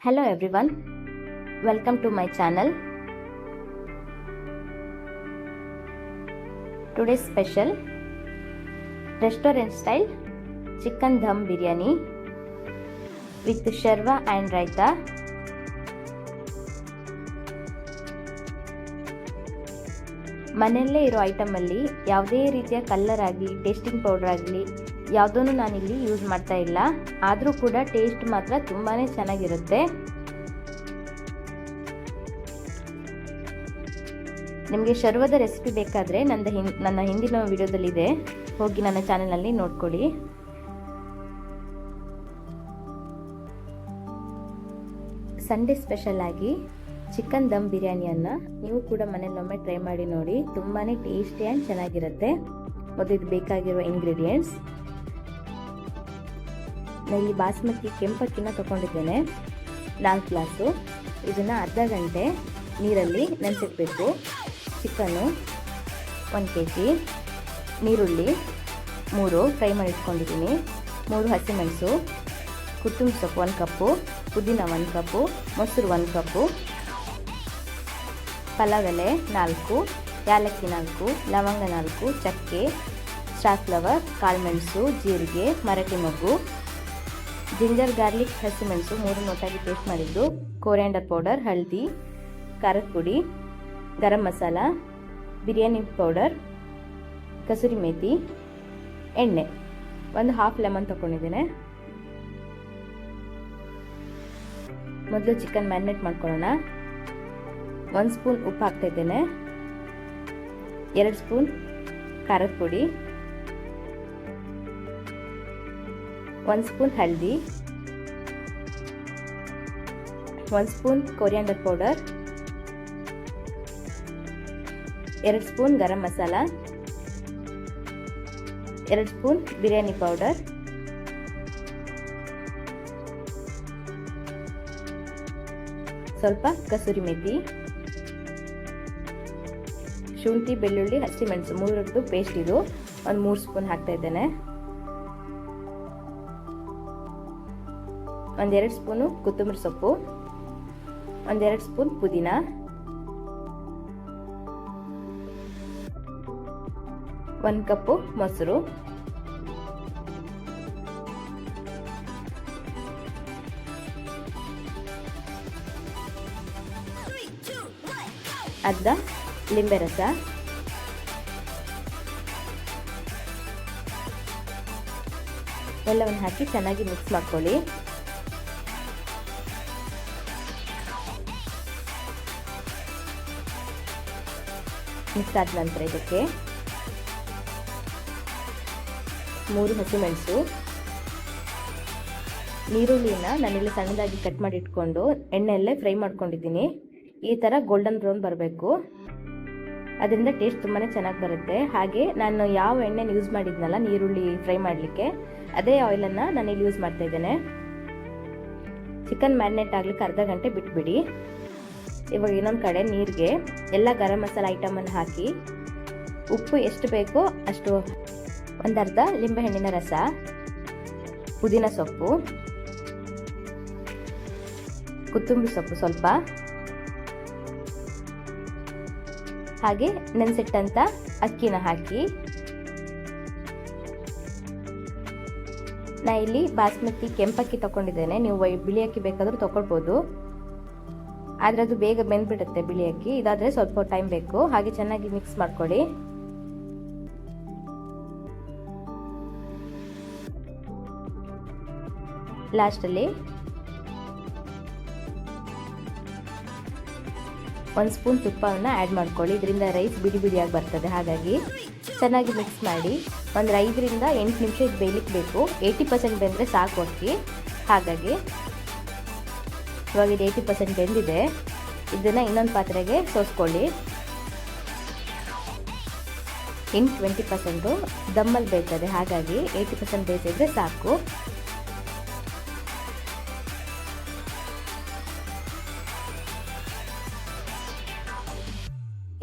Hello everyone welcome to my channel today special restaurant style chicken dum biryani with shorva and raita ಮನೆಯಲ್ಲೇ ಇರೋ ಐಟಮಲ್ಲಿ ಯಾವುದೇ ರೀತಿಯ colour tasting powder ಆಗಲಿ ಯಾವುದನ್ನು ನಾನಿಲ್ಲಿ ಯೂಸ್ ಮಾಡ್ತಾ ಇಲ್ಲ. ಆದರೂ ಕೂಡ ಟೇಸ್ಟ್ ಮಾತ್ರ ತುಂಬಾ ಚೆನ್ನಾಗಿರುತ್ತೆ. ನಿಮಗೆ ಶರ್ವದ ರೆಸಿಪಿ ಬೇಕಾದರೆ ನನ್ನ ಹಿಂ, ನನ್ನ ಹಿಂದಿನ ವಿಡಿಯೋದಲ್ಲಿದೆ. ಹೋಗಿ ನನ್ನ ಚಾನಲಲ್ಲಿ ನೋಡ್ಕೊಳ್ಳಿ. ಸಂಡೇ ಸ್ಪೆಷಲ್ ಆಗಿ ಚಿಕನ್ ದಮ್ ಬಿರಿಯಾನಿಯನ್ನು ನೀವು ಕೂಡ ಮನೇಲೊಮ್ಮೆ ಟ್ರೈ ಮಾಡಿ ನೋಡಿ. ತುಂಬಾ ಟೇಸ್ಟಿ ಆ್ಯಂಡ್ ಚೆನ್ನಾಗಿರುತ್ತೆ. ಮೊದಲು ಬೇಕಾಗಿರೋ ಇಂಗ್ರೀಡಿಯೆಂಟ್ಸ್ ಇಲ್ಲಿ ಬಾಸ್ಮತಿ ಕೆಂಪಕ್ಕಿನ ತೊಗೊಂಡಿದ್ದೇನೆ. ನಾಲ್ಕು ಗ್ಲಾಸು. ಇದನ್ನು ಅರ್ಧ ಗಂಟೆ ನೀರಲ್ಲಿ ನೆನೆಸಿಡ್ಬೇಕು. ಚಿಕನ್ನು ಒಂದು ಕೆ ಜಿ. ನೀರುಳ್ಳಿ ಮೂರು ಫ್ರೈ ಮಾಡಿ ಇಟ್ಕೊಂಡಿದ್ದೀನಿ ಮೂರು ಹಸಿಮೆಣಸು. ಕೊತ್ತಂಬರಿ ಸೊಪ್ಪು ಒಂದು ಕಪ್ಪು. ಪುದೀನ ಒಂದು ಕಪ್ಪು. ಮೊಸರು ಒಂದು ಕಪ್ಪು. ಪಲಾವೆಲೆ ನಾಲ್ಕು. ಯಾಲಕ್ಕಿ ನಾಲ್ಕು. ಲವಂಗ ನಾಲ್ಕು. ಚಕ್ಕೆ ಸ್ಟಾರ್ ಫ್ಲವರ್ ಕಾಳುಮೆಣಸು, ಜೀರಿಗೆ ಮರಟಿ ಮೊಗ್ಗು ಜಿಂಜರ್ ಗಾರ್ಲಿಕ್ ಹಸಿಮೆಣಸು ಮೂರು ನೋಟಾಗಿ ಪೇಸ್ಟ್ ಮಾಡಿದ್ದು. ಕೋರಿಯಾಂಡರ್ ಪೌಡರ್ ಹಳದಿ ಖಾರದ ಪುಡಿ, ಗರಂ ಮಸಾಲ, ಬಿರಿಯಾನಿ ಪೌಡರ್, ಕಸೂರಿ ಮೇಥಿ ಎಣ್ಣೆ. ಒಂದು ಹಾಫ್ ಲೆಮನ್ ತೊಗೊಂಡಿದ್ದೇನೆ ಮೊದಲು ಚಿಕನ್ ಮ್ಯಾರಿನೇಟ್ ಮಾಡ್ಕೊಳ್ಳೋಣ. ಒಂದು ಸ್ಪೂನ್ ಉಪ್ಪು ಹಾಕ್ತಾಯಿದ್ದೇನೆ ಎರಡು ಸ್ಪೂನ್ ಖಾರದ ಪುಡಿ. ಒಂದು ಸ್ಪೂನ್ ಹಲ್ದಿ ಒಂದು ಸ್ಪೂನ್ ಕೊರಿಯಾಂಡರ್ ಪೌಡರ್ ಎರಡು ಸ್ಪೂನ್ ಗರಂ ಮಸಾಲ ಎರಡು ಸ್ಪೂನ್ ಬಿರಿಯಾನಿ ಪೌಡರ್ ಸ್ವಲ್ಪ ಕಸೂರಿ ಮೆಥಿ ಶುಂಠಿ, ಬೆಳ್ಳುಳ್ಳಿ ಹಸಿಮೆಣಸು ಮೂರರದ್ದು ಪೇಸ್ಟ್ ಇದು. ಒಂದು ಮೂರು ಸ್ಪೂನ್ ಹಾಕ್ತಾ ಇದ್ದೇನೆ. ಒಂದೆರಡು ಸ್ಪೂನು ಕೊತ್ತಂಬರಿ ಸೊಪ್ಪು, ಒಂದೆರಡು ಸ್ಪೂನ್ ಪುದೀನ. ಒಂದು ಕಪ್ಪು ಮೊಸರು. ಅರ್ಧ ಲಿಂಬೆ ರಸ. ಎಲ್ಲವನ್ನು ಹಾಕಿ ಚೆನ್ನಾಗಿ ಮಿಕ್ಸ್ ಮಾಡ್ಕೊಳ್ಳಿ. ಮಿಕ್ಸ್ ಆದ ನಂತರ ಇದಕ್ಕೆ ಮೂರು ಹಸಿಮೆಣಸು ನೀರುಳ್ಳಿನ ನಾನಿಲ್ಲಿ ಸಣ್ಣದಾಗಿ ಕಟ್ ಮಾಡಿ ಇಟ್ಕೊಂಡು ಎಣ್ಣೆಯಲ್ಲೇ ಫ್ರೈ ಮಾಡ್ಕೊಂಡಿದ್ದೀನಿ. ಈ ಥರ ಗೋಲ್ಡನ್ ಬ್ರೌನ್ ಬರಬೇಕು. ಅದರಿಂದ ಟೇಸ್ಟ್ ತುಂಬಾ ಚೆನ್ನಾಗಿ ಬರುತ್ತೆ. ಹಾಗೆ ನಾನು ಯಾವ ಎಣ್ಣೆನ ಯೂಸ್ ಮಾಡಿದ್ನಲ್ಲ ನೀರುಳ್ಳಿ ಫ್ರೈ ಮಾಡಲಿಕ್ಕೆ, ಅದೇ ಆಯಿಲನ್ನು ನಾನು ಇಲ್ಲಿ ಯೂಸ್ ಮಾಡ್ತಾ ಇದ್ದೇನೆ. ಚಿಕನ್ ಮ್ಯಾರಿನೇಟ್ ಆಗಲಿಕ್ಕೆ ಅರ್ಧ ಗಂಟೆ ಬಿಟ್ಬಿಡಿ. ಇವಾಗ ಇನ್ನೊಂದು ಕಡೆ ನೀರಿಗೆ ಎಲ್ಲ ಗರಂ ಮಸಾಲ ಐಟಮನ್ನು ಹಾಕಿ ಉಪ್ಪು ಎಷ್ಟು ಬೇಕೋ ಅಷ್ಟು ಒಂದರ್ಧ ಅರ್ಧ ಲಿಂಬೆಹಣ್ಣಿನ ರಸ, ಪುದೀನ ಸೊಪ್ಪು, ಕೊತ್ತಂಬರಿ ಸೊಪ್ಪು ಸ್ವಲ್ಪ. ಹಾಗೆ ನೆನೆಸಿಟ್ಟಂಥ ಅಕ್ಕಿನ ಹಾಕಿ. ನಾ ಇಲ್ಲಿ ಬಾಸ್ಮತಿ ಕೆಂಪಕ್ಕಿ ತಗೊಂಡಿದ್ದೇನೆ. ನೀವು ಬಿಳಿ ಅಕ್ಕಿ ಬೇಕಾದರೂ ತಗೊಳ್ಬೋದು. ಆದರೆ ಅದು ಬೇಗ ಬೆಂದ್ಬಿಡುತ್ತೆ ಬಿಳಿ ಅಕ್ಕಿ ಇದಾದರೆ ಸ್ವಲ್ಪ ಟೈಮ್ ಬೇಕು. ಹಾಗೆ ಚೆನ್ನಾಗಿ ಮಿಕ್ಸ್ ಮಾಡ್ಕೊಳ್ಳಿ. ಲಾಸ್ಟಲ್ಲಿ ಒಂದು ಸ್ಪೂನ್ ತುಪ್ಪವನ್ನು ಆ್ಯಡ್ ಮಾಡ್ಕೊಳ್ಳಿ. ಇದರಿಂದ ರೈಸ್ ಬಿಡಿ ಬಿಡಿಯಾಗಿ ಬರ್ತದೆ. ಹಾಗಾಗಿ ಚೆನ್ನಾಗಿ ಮಿಕ್ಸ್ ಮಾಡಿ ಒಂದು ಐದರಿಂದ ಎಂಟು ನಿಮಿಷ ಇದು ಬೇಯಲಿಕ್ಕೆ ಬೇಕು ಏಯ್ಟಿ ಪರ್ಸೆಂಟ್ ಬೆಂದರೆ ಸಾಕು ಅಕ್ಕಿ. ಹಾಗಾಗಿ ಇವಾಗ ಇದು ಏಯ್ಟಿ ಪರ್ಸೆಂಟ್ ಬೆಂದಿದೆ. ಇದನ್ನು ಇನ್ನೊಂದು ಪಾತ್ರೆಗೆ ಸೋಸ್ಕೊಳ್ಳಿ. ಇನ್ ಟ್ವೆಂಟಿ ಪರ್ಸೆಂಟು ದಮ್ಮಲ್ಲಿ ಬೇಯ್ತದೆ, ಹಾಗಾಗಿ ಏಯ್ಟಿ ಪರ್ಸೆಂಟ್ ಬೇಯಿಸಿದ್ರೆ ಸಾಕು.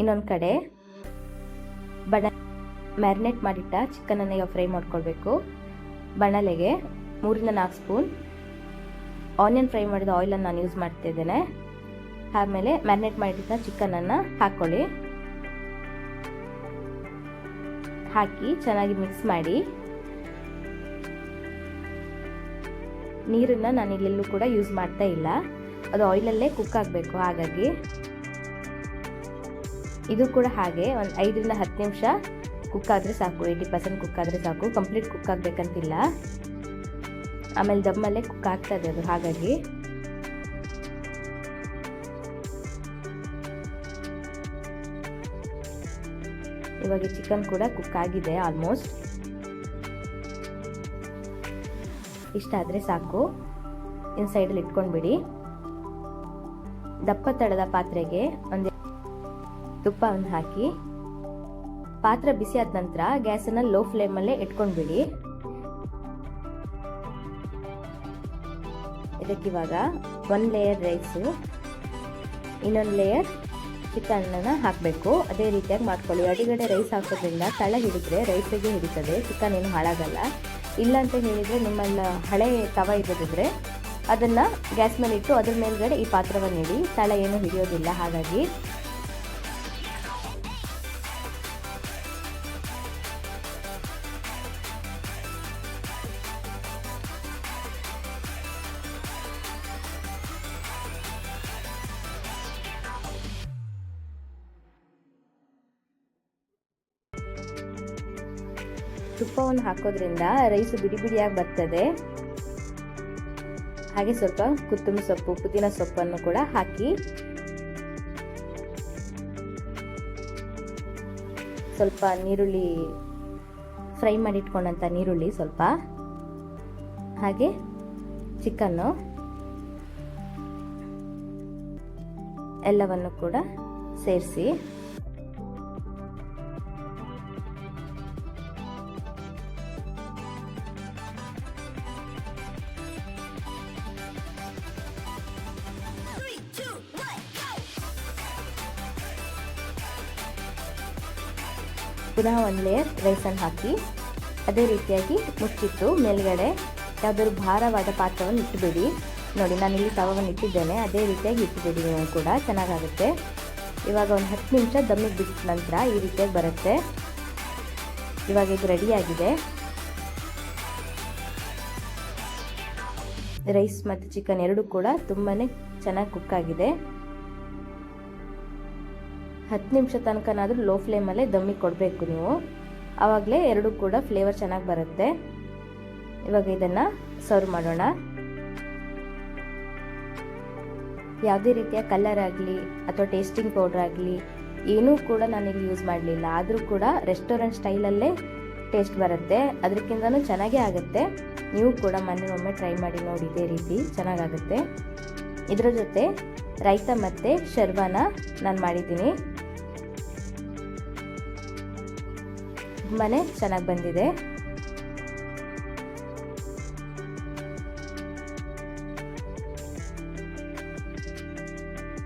ಇನ್ನೊಂದು ಕಡೆ ಬಣ, ಮ್ಯಾರಿನೇಟ್ ಮಾಡಿಟ್ಟ ಚಿಕನನ್ನು ಈಗ ಫ್ರೈ ಮಾಡ್ಕೊಳ್ಬೇಕು. ಬಣಲೆಗೆ ಮೂರಿಂದ ನಾಲ್ಕು ಸ್ಪೂನ್ ಆನಿಯನ್ ಫ್ರೈ ಮಾಡಿದ ಆಯಿಲನ್ನು ನಾನು ಯೂಸ್ ಮಾಡ್ತಿದ್ದೇನೆ ಆಮೇಲೆ ಮ್ಯಾರಿನೇಟ್ ಮಾಡಿದ ಚಿಕನನ್ನು ಹಾಕ್ಕೊಳ್ಳಿ ಹಾಕಿ ಚೆನ್ನಾಗಿ ಮಿಕ್ಸ್ ಮಾಡಿ. ನೀರನ್ನು ನಾನು ಇಲ್ಲೆಲ್ಲೂ ಕೂಡ ಯೂಸ್ ಮಾಡ್ತಾ ಇಲ್ಲ. ಅದು ಆಯಿಲಲ್ಲೇ ಕುಕ್ ಆಗಬೇಕು ಹಾಗಾಗಿ. ಇದು ಕೂಡ ಹಾಗೆ ಒಂದು ಐದರಿಂದ ಹತ್ತು ನಿಮಿಷ ಕುಕ್ ಆದರೆ ಸಾಕು ಏಯ್ಟಿ ಪರ್ಸೆಂಟ್ ಕುಕ್ ಆದರೆ ಸಾಕು ಕಂಪ್ಲೀಟ್ ಕುಕ್ ಆಗಬೇಕಂತಿಲ್ಲ. ಆಮೇಲೆ ದಮ್ಮಲ್ಲೇ ಕುಕ್ ಆಗ್ತದೆ ಅದು, ಹಾಗಾಗಿ. ಇವಾಗ ಚಿಕನ್ ಕೂಡ ಕುಕ್ ಆಗಿದೆ ಆಲ್ಮೋಸ್ಟ್ ಇಷ್ಟ ಆದರೆ ಸಾಕು. ಇನ್ ಸೈಡಲ್ಲಿ ಇಟ್ಕೊಂಡ್ಬಿಡಿ. ದಪ್ಪ ತಳದ ಪಾತ್ರೆಗೆ ಒಂದು ತುಪ್ಪವನ್ನು ಹಾಕಿ. ಪಾತ್ರೆ ಬಿಸಿ ಆದ ನಂತರ ಗ್ಯಾಸನ್ನು ಲೋ ಫ್ಲೇಮಲ್ಲೇ ಇಟ್ಕೊಂಡ್ಬಿಡಿ. ಇದಕ್ಕಿವಾಗ ಒನ್ ಲೇಯರ್ ರೈಸು ಇನ್ನೊಂದು ಲೇಯರ್ ಚಿಕನನ್ನು ಹಾಕಬೇಕು. ಅದೇ ರೀತಿಯಾಗಿ ಮಾಡ್ಕೊಳ್ಳಿ. ಅಡಿಗಡೆ ರೈಸ್ ಹಾಕೋದ್ರಿಂದ ತಳ ಹಿಡಿದ್ರೆ ರೈಸಿಗೆ ಹಿಡಿತದೆ ಚಿಕನ್ ಏನು ಹಾಳಾಗಲ್ಲ. ಇಲ್ಲ ಅಂತ ಹೇಳಿದರೆ ನಿಮ್ಮಲ್ಲ ಹಳೆ ತವ ಇರೋದಿದ್ರೆ ಅದನ್ನು ಗ್ಯಾಸ್ ಮೇಲೆ ಇಟ್ಟು ಅದ್ರ ಮೇಲ್ಗಡೆ ಈ ಪಾತ್ರವನ್ನು ಇಡಿ ತಳ ಏನು ಹಿಡಿಯೋದಿಲ್ಲ. ಹಾಗಾಗಿ ತುಪ್ಪವನ್ನು ಹಾಕೋದ್ರಿಂದ ರೈಸ್ ಬಿಡಿ ಬಿಡಿಯಾಗಿ ಬರ್ತದೆ. ಹಾಗೆ ಸ್ವಲ್ಪ ಕೊತ್ತಂಬರಿ ಸೊಪ್ಪು, ಪುದೀನ ಸೊಪ್ಪನ್ನು ಕೂಡ ಹಾಕಿ. ಸ್ವಲ್ಪ ನೀರುಳ್ಳಿ ಫ್ರೈ ಮಾಡಿ ಇಟ್ಕೊಂಡಂಥ ನೀರುಳ್ಳಿ ಸ್ವಲ್ಪ. ಹಾಗೆ ಚಿಕನ್ನು, ಎಲ್ಲವನ್ನು ಕೂಡ ಸೇರಿಸಿ. ಪುನಃ ಒಂದು ಲೇಯರ್ ರೈಸನ್ನು ಹಾಕಿ, ಅದೇ ರೀತಿಯಾಗಿ ಮುಚ್ಚಿಟ್ಟು ಮೇಲ್ಗಡೆ ಯಾವುದಾದ್ರು ಭಾರವಾದ ಪಾತ್ರವನ್ನು ಇಟ್ಟುಬಿಡಿ ನೋಡಿ, ನಾನು ಇಲ್ಲಿ ತವವನ್ನು ಇಟ್ಟಿದ್ದೇನೆ. ಅದೇ ರೀತಿಯಾಗಿ ಇಟ್ಟುಬಿಡಿ ನೀವು ಕೂಡ, ಚೆನ್ನಾಗಾಗುತ್ತೆ. ಇವಾಗ ಒಂದು ಹತ್ತು ನಿಮಿಷ ದಮ್ಮಿಗೆ ಬಿಟ್ಟ ನಂತರ ಈ ರೀತಿಯಾಗಿ ಬರುತ್ತೆ. ಇವಾಗ ಇದು ರೆಡಿಯಾಗಿದೆ ರೈಸ್ ಮತ್ತು ಚಿಕನ್ ಎರಡೂ ಕೂಡ ತುಂಬಾ ಚೆನ್ನಾಗಿ ಕುಕ್ ಆಗಿದೆ. ಹತ್ತು ನಿಮಿಷ ತನಕನಾದರೂ ಲೋ ಫ್ಲೇಮಲ್ಲೇ ದಮ್ಮಿ ಕೊಡಬೇಕು ನೀವು. ಆವಾಗಲೇ ಎರಡು ಕೂಡ ಫ್ಲೇವರ್ ಚೆನ್ನಾಗಿ ಬರುತ್ತೆ. ಇವಾಗ ಇದನ್ನು ಸರ್ವ್ ಮಾಡೋಣ. ಯಾವುದೇ ರೀತಿಯ ಕಲರ್ ಆಗಲಿ ಅಥವಾ ಟೇಸ್ಟಿಂಗ್ ಪೌಡ್ರ್ ಆಗಲಿ ಏನೂ ಕೂಡ ನಾನಿಲ್ಲಿ ಯೂಸ್ ಮಾಡಲಿಲ್ಲ. ಆದರೂ ಕೂಡ ರೆಸ್ಟೋರೆಂಟ್ ಸ್ಟೈಲಲ್ಲೇ ಟೇಸ್ಟ್ ಬರುತ್ತೆ. ಅದಕ್ಕಿಂತನೂ ಚೆನ್ನಾಗೇ ಆಗುತ್ತೆ. ನೀವು ಕೂಡ ಮನೆ ಒಮ್ಮೆ ಟ್ರೈ ಮಾಡಿ ನೋಡಿ ಇದೇ ರೀತಿ ಚೆನ್ನಾಗಾಗುತ್ತೆ. ಇದರ ಜೊತೆ ರೈತ ಮತ್ತು ಶರ್ವಾನ ನಾನು ಮಾಡಿದ್ದೀನಿ. ತುಂಬಾ ಚೆನ್ನಾಗಿ ಬಂದಿದೆ.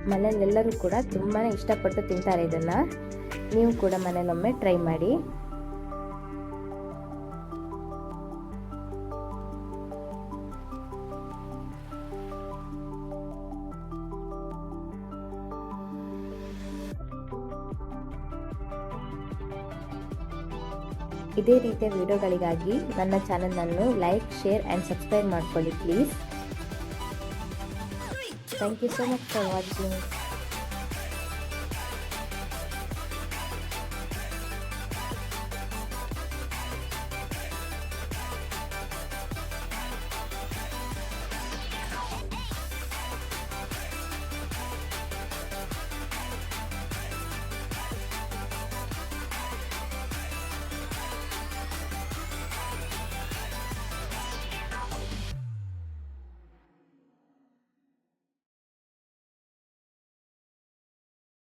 ಮನೇಲೆಲ್ಲರೂ ಕೂಡ ತುಂಬಾ ಇಷ್ಟಪಟ್ಟು ತಿಂತಾರೆ ಇದನ್ನು. ನೀವು ಕೂಡ ಮನೇಲೊಮ್ಮೆ ಟ್ರೈ ಮಾಡಿ. ಇದೇ ರೀತಿಯ ವಿಡಿಯೋಗಳಿಗಾಗಿ ನನ್ನ ಚಾನಲನ್ನು ಲೈಕ್, ಶೇರ್ ಆ್ಯಂಡ್ ಸಬ್ಸ್ಕ್ರೈಬ್ ಮಾಡ್ಕೊಳ್ಳಿ please thank you so much for watching